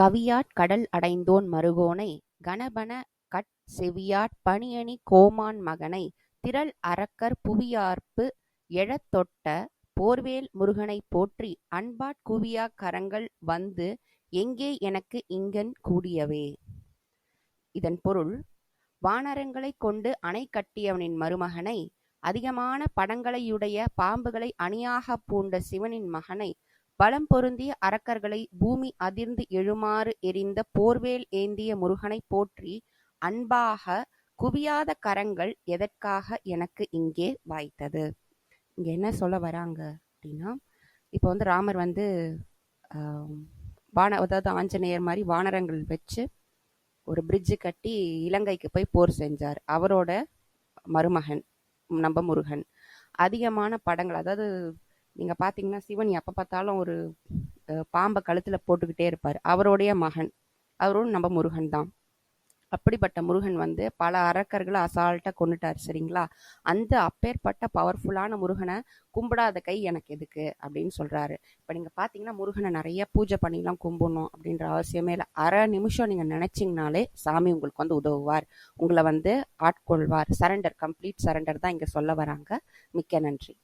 கவியாட் கடல் அடைந்தோன் மறுகோனை கணபன கட் செவியாட் பணியணி கோமான் மகனை திரள் அரக்கர் புவியார்ப்பு எழத் தொட்ட போர்வேல் முருகனைப் போற்றி அன்பாட் குவியாக் கரங்கள் வந்து எங்கே எனக்கு இங்கன் கூடியவே. இதன் பொருள் வானரங்களைக் கொண்டு அணை கட்டியவனின் மருமகனை, அதிகமான படங்களையுடைய பாம்புகளை அணியாகப் பூண்ட சிவனின் மகனை, பலம் பொருந்திய அரக்கர்களை பூமி அதிர்ந்து எழுமாறு எறிந்த போர்வேல் ஏந்திய முருகனைப் போற்றி அன்பாக குவியாத கரங்கள் எதற்காக எனக்கு இங்கே வாய்த்தது. இங்கே என்ன சொல்ல வராங்க அப்படின்னா, இப்போ வந்து ராமர் வந்து வான அதாவது ஆஞ்சநேயர் மாதிரி வானரங்கள் வச்சு ஒரு பிரிட்ஜு கட்டி இலங்கைக்கு போய் போர் செஞ்சார். அவரோட மருமகன் நம்ம முருகன். அதிகமான படங்கள் அதாவது நீங்க பார்த்தீங்கன்னா, சிவன் எப்ப பார்த்தாலும் ஒரு பாம்பை கழுத்தில் கழுத்துல போட்டுக்கிட்டே இருப்பார் அவருடைய மகன். அவரும் நம்ம முருகன் தான். அப்படிப்பட்ட முருகன் வந்து பல அரக்கர்களை அசால்ட்டா கொண்டுட்டார் சரிங்களா? அந்த அப்பேற்பட்ட பவர்ஃபுல்லான முருகனை கும்பிடாத கை எனக்கு எதுக்கு? அப்படின்னு சொல்றாரு. இப்ப நீங்க பார்த்தீங்கன்னா, முருகனை நிறைய பூஜை பண்ணிலாம் கும்பிடணும் அப்படின்ற அவசியமே இல்லை அரை நிமிஷம் நீங்க நெனைச்சீங்கனாலே சாமி உங்களுக்கு வந்து உதவுவார். உங்களை வந்து ஆட்கொள்வார். சரண்டர் கம்ப்ளீட் சரண்டர் தான் இங்க சொல்ல வராங்க. மிக்க நன்றி.